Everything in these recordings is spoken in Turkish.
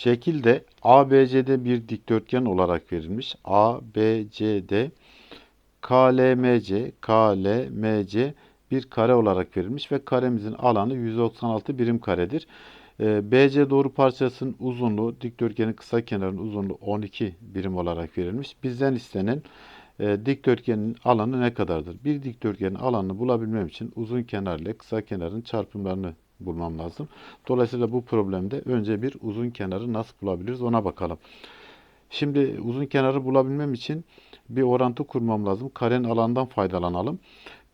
Şekilde ABCD bir dikdörtgen olarak verilmiş. ABCD KLMC, KLMC bir kare olarak verilmiş ve karemizin alanı 196 birim karedir. Ee, BC doğru parçasının uzunluğu, dikdörtgenin kısa kenarının uzunluğu 12 birim olarak verilmiş. Bizden istenen e, dikdörtgenin alanı ne kadardır? Bir dikdörtgenin alanını bulabilmem için uzun kenar ile kısa kenarın çarpımlarını bulmam lazım. Dolayısıyla bu problemde önce bir uzun kenarı nasıl bulabiliriz ona bakalım. Şimdi uzun kenarı bulabilmem için bir orantı kurmam lazım. Karenin alandan faydalanalım.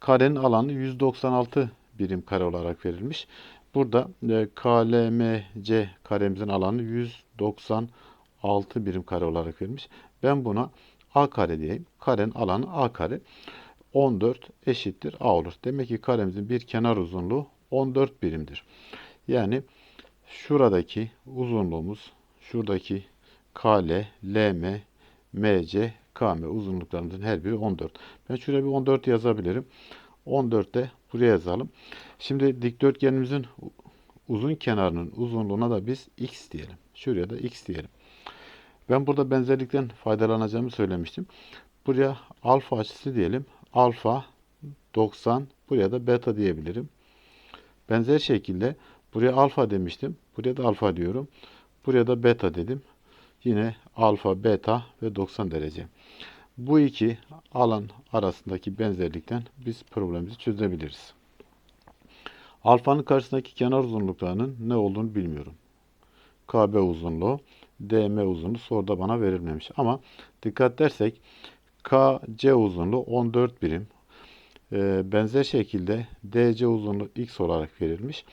Karenin alanı 196 birim kare olarak verilmiş. Burada e, KLMC karemizin alanı 196 birim kare olarak verilmiş. Ben buna A kare diyeyim. Karenin alanı A kare. 14 eşittir A olur. Demek ki karemizin bir kenar uzunluğu 14 birimdir. Yani şuradaki uzunluğumuz, şuradaki KL, LM, MC, KM uzunluklarımızın her biri 14. Ben şuraya bir 14 yazabilirim. 14 de buraya yazalım. Şimdi dikdörtgenimizin uzun kenarının uzunluğuna da biz x diyelim. Şuraya da x diyelim. Ben burada benzerlikten faydalanacağımı söylemiştim. Buraya alfa açısı diyelim. Alfa 90, buraya da beta diyebilirim. Benzer şekilde buraya alfa demiştim. Buraya da alfa diyorum. Buraya da beta dedim. Yine alfa, beta ve 90 derece. Bu iki alan arasındaki benzerlikten biz problemimizi çözebiliriz. Alfanın karşısındaki kenar uzunluklarının ne olduğunu bilmiyorum. KB uzunluğu, DM uzunluğu soruda bana verilmemiş. Ama dikkat dersek KC uzunluğu 14 birim. Ee, benzer şekilde DC uzunluğu x olarak verilmiş.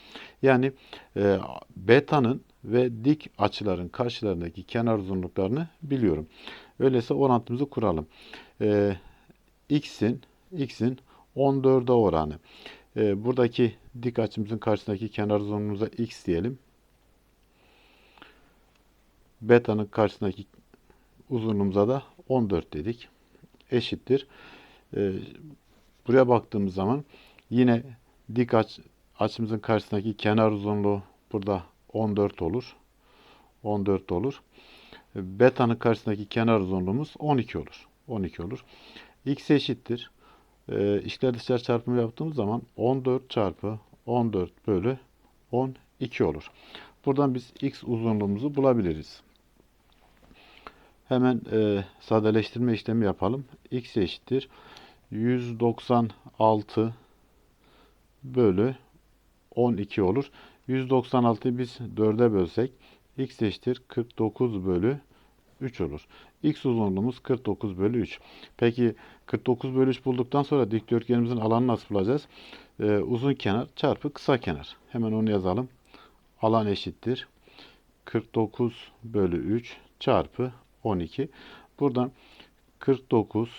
Yani e, beta'nın ve dik açıların karşılarındaki kenar uzunluklarını biliyorum. Öyleyse orantımızı kuralım. Ee, x'in x'in 14'e oranı. Ee, buradaki dik açımızın karşısındaki kenar uzunluğumuza x diyelim. Beta'nın karşısındaki uzunluğumuza da 14 dedik. Eşittir. Ee, buraya baktığımız zaman yine dik aç, açımızın karşısındaki kenar uzunluğu burada 14 olur. 14 olur. Beta'nın karşısındaki kenar uzunluğumuz 12 olur. 12 olur. X eşittir. E, içler dışlar çarpımı yaptığımız zaman 14 çarpı 14 bölü 12 olur. Buradan biz x uzunluğumuzu bulabiliriz. Hemen e, sadeleştirme işlemi yapalım. x eşittir. 196 bölü 12 olur. 196'yı biz 4'e bölsek x eşittir 49 bölü 3 olur. X uzunluğumuz 49 bölü 3. Peki 49 bölü 3 bulduktan sonra dikdörtgenimizin alanını nasıl bulacağız? Ee, uzun kenar çarpı kısa kenar. Hemen onu yazalım. Alan eşittir. 49 bölü 3 çarpı 12. Buradan 49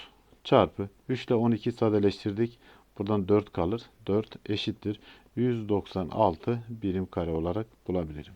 çarpı 3 ile 12 sadeleştirdik. Buradan 4 kalır. 4 eşittir. 196 birim kare olarak bulabilirim.